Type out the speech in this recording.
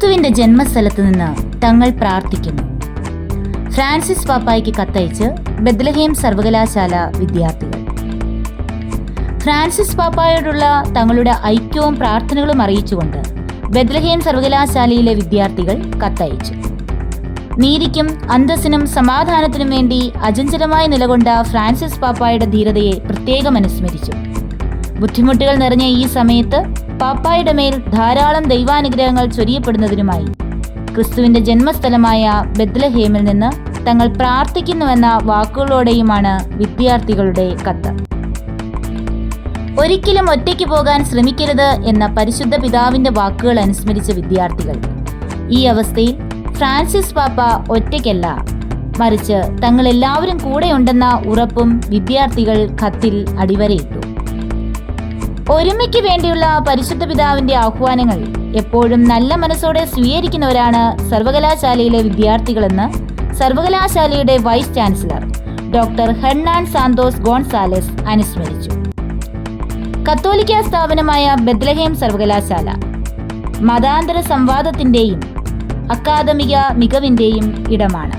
ക്രിസ്തുവിന്റെ ജന്മസ്ഥലത്ത് നിന്ന് തങ്ങൾ പ്രാർത്ഥിക്കുന്നു. ഫ്രാൻസിസ് പാപ്പായ്ക്ക് കത്തയച്ച് ബദ്ലഹേം സർവകലാശാല വിദ്യാർത്ഥികൾ. ഫ്രാൻസിസ് പാപ്പായോടുള്ള തങ്ങളുടെ ഐക്യവും പ്രാർത്ഥനകളും അറിയിച്ചുകൊണ്ട് ബദ്ലഹേം സർവകലാശാലയിലെ വിദ്യാർത്ഥികൾ കത്തയച്ചു. നീതിക്കും അന്തസ്സിനും സമാധാനത്തിനും വേണ്ടി അചഞ്ചലമായി നിലകൊണ്ട ഫ്രാൻസിസ് പാപ്പായുടെ ധീരതയെ പ്രത്യേകം അനുസ്മരിച്ചു. ബുദ്ധിമുട്ടുകൾ നിറഞ്ഞ ഈ സമയത്ത് പാപ്പായുടെ മേൽ ധാരാളം ദൈവാനുഗ്രഹങ്ങൾ ചൊരിയപ്പെടുന്നതിനുമായി ക്രിസ്തുവിന്റെ ജന്മസ്ഥലമായ ബദ്ലഹേമിൽ നിന്ന് തങ്ങൾ പ്രാർത്ഥിക്കുന്നുവെന്ന വാക്കുകളോടെയുമാണ് വിദ്യാർത്ഥികളുടെ കത്ത്. ഒരിക്കലും ഒറ്റയ്ക്ക് പോകാൻ ശ്രമിക്കരുത് എന്ന പരിശുദ്ധ പിതാവിന്റെ വാക്കുകൾ അനുസ്മരിച്ച വിദ്യാർത്ഥികൾ. ഈ അവസ്ഥയിൽ ഫ്രാൻസിസ് പാപ്പ ഒറ്റയ്ക്കല്ല മറിച്ച് തങ്ങൾ എല്ലാവരും കൂടെയുണ്ടെന്ന ഉറപ്പും വിദ്യാർത്ഥികൾ കത്തിൽ അടിവരയിട്ടു. ഒരുമയ്ക്ക് വേണ്ടിയുള്ള പരിശുദ്ധ പിതാവിന്റെ ആഹ്വാനങ്ങൾ എപ്പോഴും നല്ല മനസ്സോടെ സ്വീകരിക്കുന്നവരാണ് സർവകലാശാലയിലെ വിദ്യാർത്ഥികളെന്ന് സർവകലാശാലയുടെ vice chancellor doctor Hernan Santos Gonzalez അനുസ്മരിച്ചു. കത്തോലിക്ക സ്ഥാപനമായ ബദ്ലഹേം സർവകലാശാല മതാന്തര സംവാദത്തിന്റെയും അക്കാദമിക മികവിന്റെയും ഇടമാണ്.